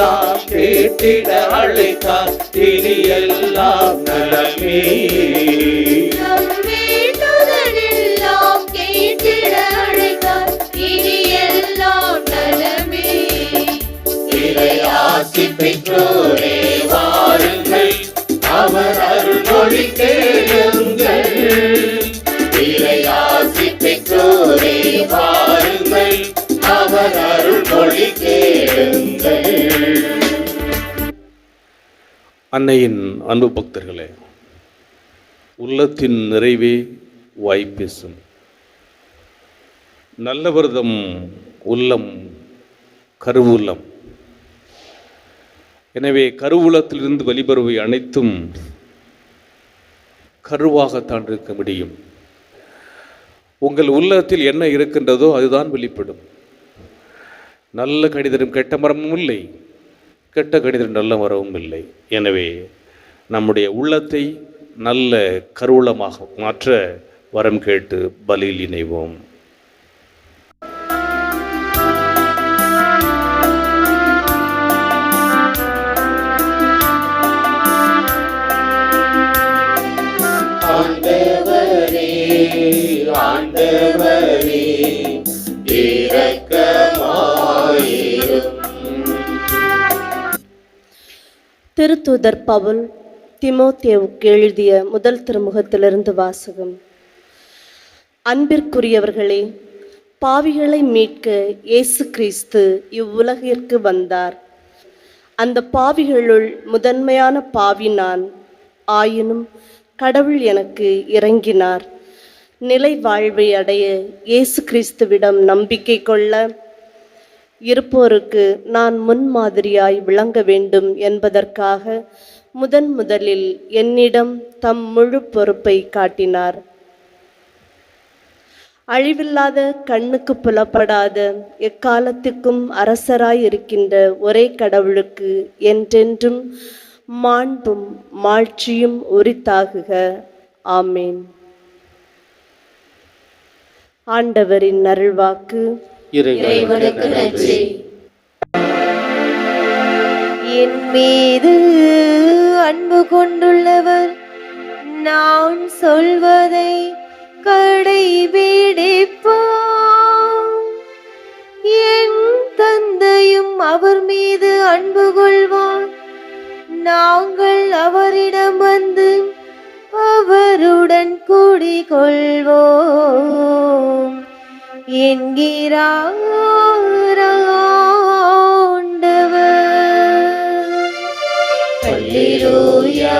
எல்லாம் கேட்டிட அழைத்தார். இனி எல்லாம் நலமே. பெற்றோரே வாருங்கள். அவர் அருள்மொழி கேளுங்கள் அன்னையின் அன்பு பக்தர்களே உள்ளத்தின் நிறைவே வாய்ப்பேசும் நல்லவர்தம் உள்ளம் கருவூலம் எனவே கருவூலத்திலிருந்து வெளிவருவை அனைத்தும் கருவாகத்தான் இருக்க முடியும். உங்கள் உள்ளத்தில் என்ன இருக்கின்றதோ அதுதான் வெளிப்படும். நல்ல கடிதரும் கெட்ட மரமும் இல்லை. கெட்ட கணிதரும் நல்ல வரவும் இல்லை. எனவே நம்முடைய உள்ளத்தை நல்ல கருவூலமாக மாற்ற வரம் கேட்டு பலியில் இணைவோம். ஆண்டவரே ஆண்டவரே திருத்தூதர் பவுல் திமோத்தேவுக்கு எழுதிய முதல் திருமுகத்திலிருந்து வாசகம். அன்பிற்குரியவர்களே பாவிகளை மீட்க இயேசு கிறிஸ்து இவ்வுலகிற்கு வந்தார். அந்த பாவிகளுள் முதன்மையான பாவி நான் ஆயினும் கடவுள் எனக்கு இறங்கினார். நிலை வாழ்வை அடைய இயேசு கிறிஸ்துவிடம் நம்பிக்கை கொள்ள இருப்போருக்கு நான் முன்மாதிரியாய் விளங்க வேண்டும் என்பதற்காக முதன் முதலில் என்னிடம் தம் முழு பொறுப்பை காட்டினார். அழிவில்லாத கண்ணுக்கு புலப்படாத எக்காலத்துக்கும் அரசராய் இருக்கின்ற ஒரே கடவுளுக்கு என்றென்றும் மாண்பும் மாட்சியும் உரித்தாகுக. ஆமேன். ஆண்டவரின் அருள்வாக்கு இறைவனுக்கு நன்றி. என் மீது அன்பு கொண்டுள்ளவர் நான் சொல்வதை கடைபிடிப்பார். என் தந்தையும் அவர் மீது அன்பு கொள்வார். நாங்கள் அவரிடம் வந்து அவருடன் கூடிக்கொள்வோம். என்கிறார். ஆண்டவர் அல்லேலூயா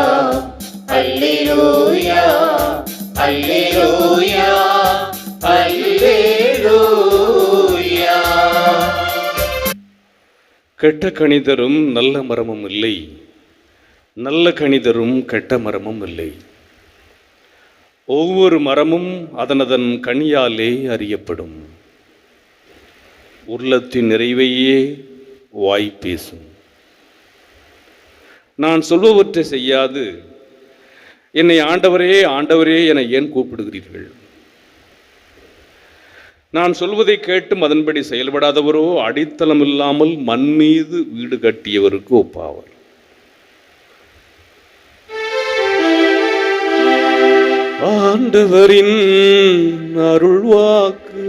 அல்லேலூயா அல்லேலூயா அல்லேலூயா கெட்ட கணிதரும் நல்ல மரமும் இல்லை. நல்ல கணிதரும் கெட்ட மரமும் இல்லை. ஒவ்வொரு மரமும் அதனதன் கனியாலே அறியப்படும். உள்ளத்தின் நிறைவையே வாய் பேசும். நான் சொல்பவற்றை செய்யாது. என்னை ஆண்டவரே ஆண்டவரே என ஏன் கூப்பிடுகிறீர்கள்? நான் சொல்வதை கேட்டும் அதன்படி செயல்படாதவரோ அடித்தளம் இல்லாமல் மண் மீது வீடு கட்டியவருக்கு ஒப்பாவர். ஆண்டவரின் அருள்வாக்கு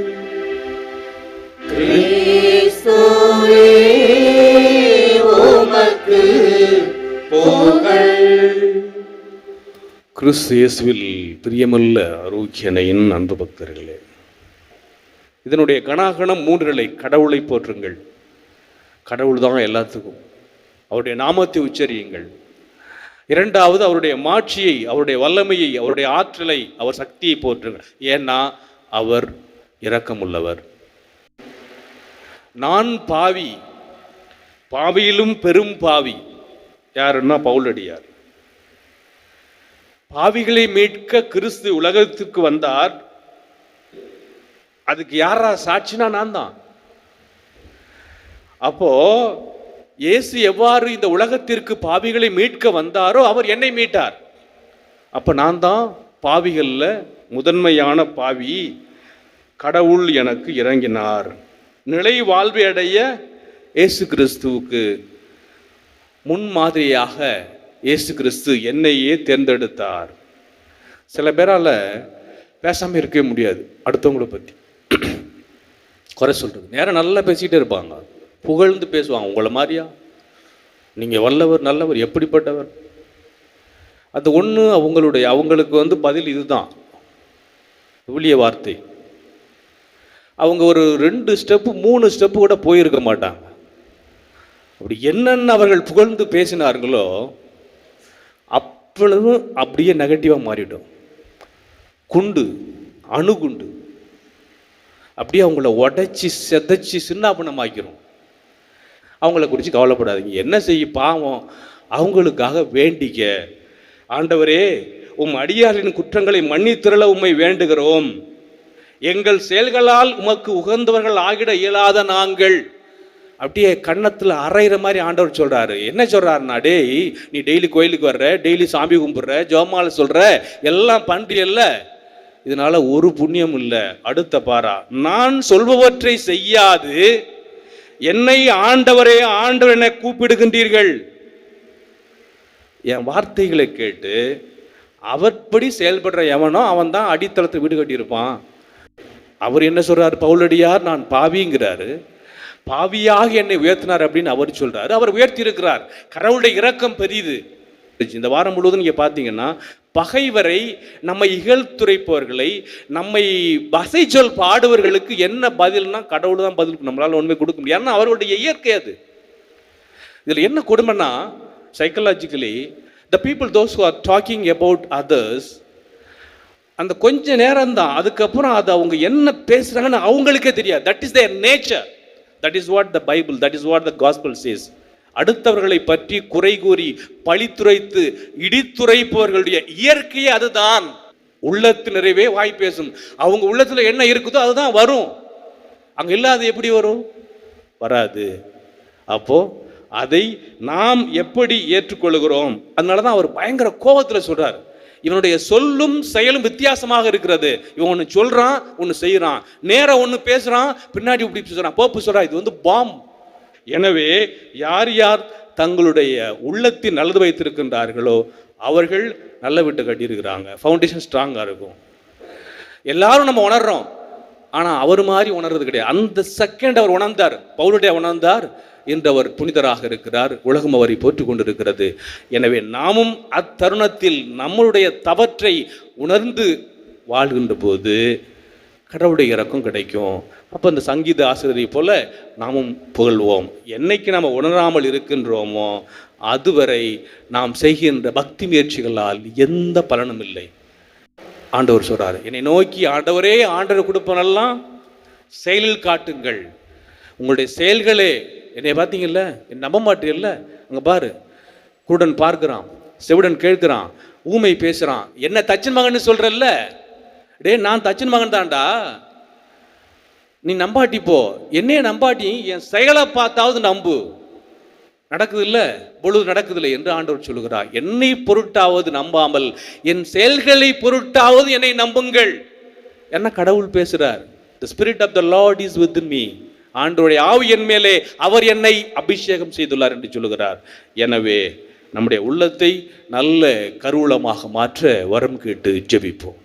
கிறிஸ்து இயேசுவில் பிரியமல்ல ஆரோக்கியனையின் அன்பு பக்தர்களே இதனுடைய கணாகணம் மூன்று நிலை கடவுளை போற்றுங்கள். கடவுள் தான் எல்லாத்துக்கும். அவருடைய நாமத்தை உச்சரியுங்கள். இரண்டாவது அவருடைய மாட்சியை அவருடைய வல்லமையை அவருடைய ஆற்றலை அவர் சக்தியை போற்றுங்கள் ஏன்னா அவர் இரக்கமுள்ளவர். நான் பாவி பாவியிலும் பெரும் பாவி. யாருன்னா பவுலடியார். பாவிகளை மீட்க கிறிஸ்து உலகத்திற்கு வந்தார். அதுக்கு யாரா சாட்சினா நான் தான் அப்போ இயேசு எவ்வாறு இந்த உலகத்திற்கு பாவிகளை மீட்க வந்தாரோ அவர் என்னை மீட்டார். அப்போ நான் தான் பாவிகளில் முதன்மையான பாவி. கடவுள் எனக்கு இறங்கினார். நிலை வாழ்வை அடைய இயேசு கிறிஸ்துவுக்கு முன்மாதிரியாக இயேசு கிறிஸ்து என்னையே தேர்ந்தெடுத்தார். சில பேரால் பேசாமல் இருக்கவே முடியாது. அடுத்தவங்களை பற்றி குறை சொல்கிறது நேரம் நல்லா பேசிக்கிட்டே இருப்பாங்க. புகழ்ந்து பேசுவாங்க. உங்களை மாதிரியா? நீங்கள் வல்லவர் நல்லவர் எப்படிப்பட்டவர்? அது ஒன்று அவங்களுடைய அவங்களுக்கு வந்து பதில் இதுதான். விவிலிய வார்த்தை. அவங்க ஒரு ரெண்டு ஸ்டெப்பு மூணு ஸ்டெப்பு கூட போயிருக்க மாட்டாங்க. அப்படி என்னென்ன அவர்கள் புகழ்ந்து பேசினார்களோ அவ்வளவு அப்படியே நெகட்டிவாக மாறிடும் குண்டு அணுகுண்டு. அப்படியே அவங்கள உடைச்சி செதைச்சி சின்னாபனமாக்கிரும். அவங்கள குறித்து கவலைப்படாதீங்க. என்ன செய்ய பாவம்? அவங்களுக்காக வேண்டிக்க. ஆண்டவரே உம் அடியாரின் குற்றங்களை மன்னித்திரள உம்மை வேண்டுகிறோம். எங்கள் செயல்களால் உமக்கு உகந்தவர்கள் ஆகிட இயலாத நாங்கள். அப்படியே கன்னத்தில் அரைகிற மாதிரி ஆண்டவர் சொல்கிறாரு என்ன சொல்கிறாருனா டேய் நீ டெய்லி கோயிலுக்கு வர்ற டெய்லி சாமி கும்பிட்ற ஜோமால சொல்கிற எல்லாம் பண்றியல்ல. இதனால ஒரு புண்ணியம் இல்லை. அடுத்த பாரா நான் சொல்பவற்றை செய்யாது. என்னை ஆண்டவரே ஆண்டவர் என கூப்பிடுகின்றீர்கள். என் வார்த்தைகளை கேட்டு அவர்படி செயல்படுற எவனோ அவன் தான் அடித்தளத்தை வீடு கட்டியிருப்பான். அவர் என்ன சொல்றாரு? பவுலடியார் நான் பாவிங்கிறாரு. பாவியாக என்னை உயர்த்தினார் அப்படின்னு அவர் சொல்றாரு. அவர் உயர்த்தி இருக்கிறார் கடவுளுடைய இரக்கம் பெரியது. இந்த வாரம் முழுவதும் நீங்கள் பார்த்தீங்கன்னா பகைவரை நம்மை இகழ்த்துரைப்பவர்களை நம்மை வசை சொல் பாடுவர்களுக்கு என்ன பதில்னா கடவுள் தான் பதில் நம்மளால் ஒன்றுமே கொடுக்க முடியும் ஏன்னா அவர்களுடைய இயற்கை அது. இதில் என்ன கொடுமைன்னா psychologically the people those who are talking about others அந்த கொஞ்ச நேரம் தான் அதுக்கப்புறம் அது அவங்க என்ன பேசுறாங்கன்னு அவங்களுக்கே தெரியாது. That is their nature that is what the Bible that is what the gospel says அடுத்தவர்களை பற்றி குறை கூறி பழித்துரைத்து இடித்துரைப்பவர்களுடைய இயற்கையே அதுதான். உள்ளத்து நிறைவே வாய் பேசும். அவங்க உள்ளத்துல என்ன இருக்குதோ அதுதான் வரும். அங்க இல்லாத எப்படி வரும்? வராது. அப்போ அதை நாம் எப்படி ஏற்றுக்கொள்கிறோம்? அதனால தான் அவர் பயங்கர கோபத்தில் சொல்றார். இவனுடைய சொல்லும் செயலும் வித்தியாசமாக இருக்கிறது. இவன் ஒன்று சொல்றான் ஒன்று செய்கிறான் நேராக ஒன்று பேசுறான் பின்னாடி இப்படி சொல்றான். போப்பு சொல்றான் இது வந்து பாம்பு. எனவே யார் யார் தங்களுடைய உள்ளத்தில் நல்லது வைத்திருக்கின்றார்களோ அவர்கள் நல்ல வீட்டை கட்டியிருக்கிறாங்க. ஃபவுண்டேஷன் ஸ்ட்ராங்காக இருக்கும். எல்லாரும் நம்ம உணர்றோம். ஆனால் அவர் மாதிரி உணர்றது கிடையாது. அந்த செகண்ட் அவர் உணர்ந்தார். பவுலுடைய உணர்ந்தார் என்று அவர் புனிதராக இருக்கிறார். உலகம் அவரை போற்றி கொண்டிருக்கிறது. எனவே நாமும் அத்தருணத்தில் நம்மளுடைய தவற்றை உணர்ந்து வாழ்கின்ற போது கடவுளுடைய இறக்கம் கிடைக்கும். அப்போ இந்த சங்கீத ஆசிரியரை போல நாமும் புகழ்வோம். என்னைக்கு நாம் உணராமல் இருக்கின்றோமோ அதுவரை நாம் செய்கின்ற பக்தி முயற்சிகளால் எந்த பலனும் இல்லை. ஆண்டவர் சொல்கிறார் என்னை நோக்கி ஆண்டவரே ஆண்டவர் கொடுப்பனெல்லாம் செயலில் காட்டுங்கள். உங்களுடைய செயல்களே என்னை பார்த்தீங்கல்ல? என் நம்ப மாட்டீங்கல்ல? அங்கே பாரு குருடன் பார்க்கிறான் செவிடன் கேட்குறான் ஊமை பேசுகிறான் என்ன தச்சின் மகன்னு சொல்கிறல்ல டேய் நான் தச்சின் மகன் தான்டா நீ நம்பாட்டி போ. என்னைய நம்பாட்டி என் செயலை பார்த்தாவது நம்பு. நடக்குது இல்லை பொழுது நடக்குதில்லை என்று ஆண்டவர் சொல்லுகிறார். என்னை பொருட்டாவது நம்பாமல் என் செயல்களை பொருட்டாவது என்னை நம்புங்கள். என்ன கடவுள் பேசுகிறார் the spirit of the Lord is with me ஆண்டோடைய ஆவி என் மேலே அவர் என்னை அபிஷேகம் செய்துள்ளார் என்று சொல்லுகிறார். எனவே நம்முடைய உள்ளத்தை நல்ல கருவூலமாக மாற்ற வரம் கேட்டு ஜெபிப்போம்.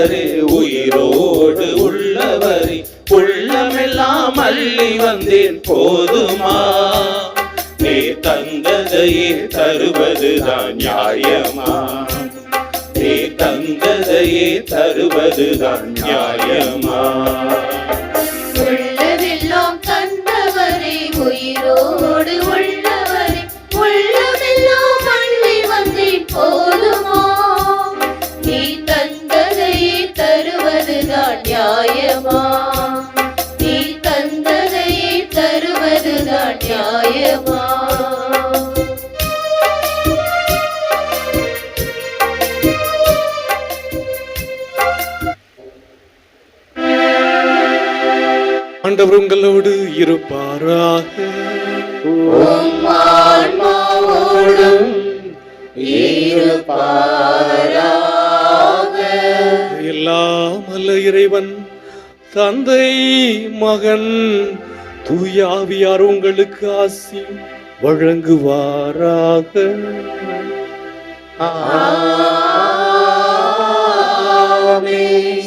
உள்ளவரே உயிரோடு உள்ளவரே. உள்ளமெல்லாம் அள்ளி வந்தேன் போதுமா? நீ தந்ததையே தருவதுதான் நியாயமா? நீ தந்ததையே தருவதுதான் நியாயமா? நியாயமா? நீ தந்ததையே தருவதுதான் நியாயமா? ஆண்டவர் உங்களோடு இருப்பார். இறைவன் தந்தை மகன் தூயாவியார் உங்களுக்கு ஆசி வழங்குவாராக.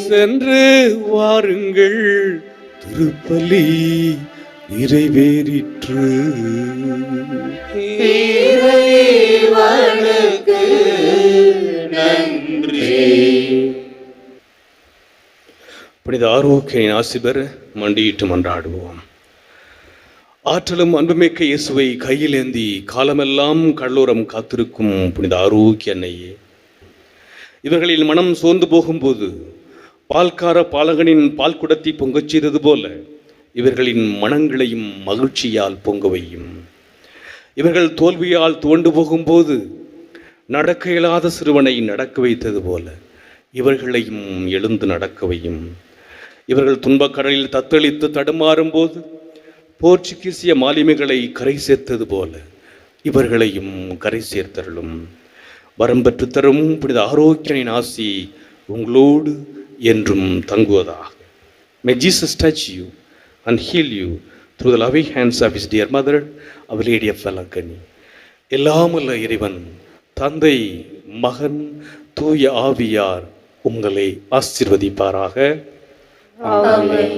சென்று வாருங்கள் திருப்பலி நிறைவேறிற்று. நன்றி. புனித ஆரோக்கிய ஆசி பெற மண்டியிட்டு மன்றாடுவோம். ஆற்றலும் அன்புமிக்க இயேசுவை கையிலேந்தி காலமெல்லாம் கடலோரம் காத்திருக்கும் புனித ஆரோக்கிய அன்னையே. இவர்களின் மனம் சோர்ந்து போகும்போது பால்கார பாலகனின் பால் குடத்தை பொங்கச் செய்தது போல இவர்களின் மனங்களையும் மகிழ்ச்சியால் பொங்க வையும். இவர்கள் தோல்வியால் துவண்டு போகும்போது நடக்க இயலாத சிறுவனை நடக்க வைத்தது போல இவர்களையும் எழுந்து நடக்க வையும். இவர்கள் துன்பக்கடலில் தத்தளித்து தடுமாறும் போது போர்ச்சுகீசிய மாலுமிகளை கரை சேர்த்தது போல இவர்களையும் கரை சேர்த்தருளும். வரம் பெற்று தரும் புனித ஆரோக்கியனின் ஆசி உங்களோடு என்றும் தங்குவதாக. May Jesus touch you and heal you through the loving hands of his dear mother Our Lady of Valakani. எல்லாமல்ல இறைவன் தந்தை மகன் தூய ஆவியார் உங்களை ஆசிர்வதிப்பாராக. ஆமென்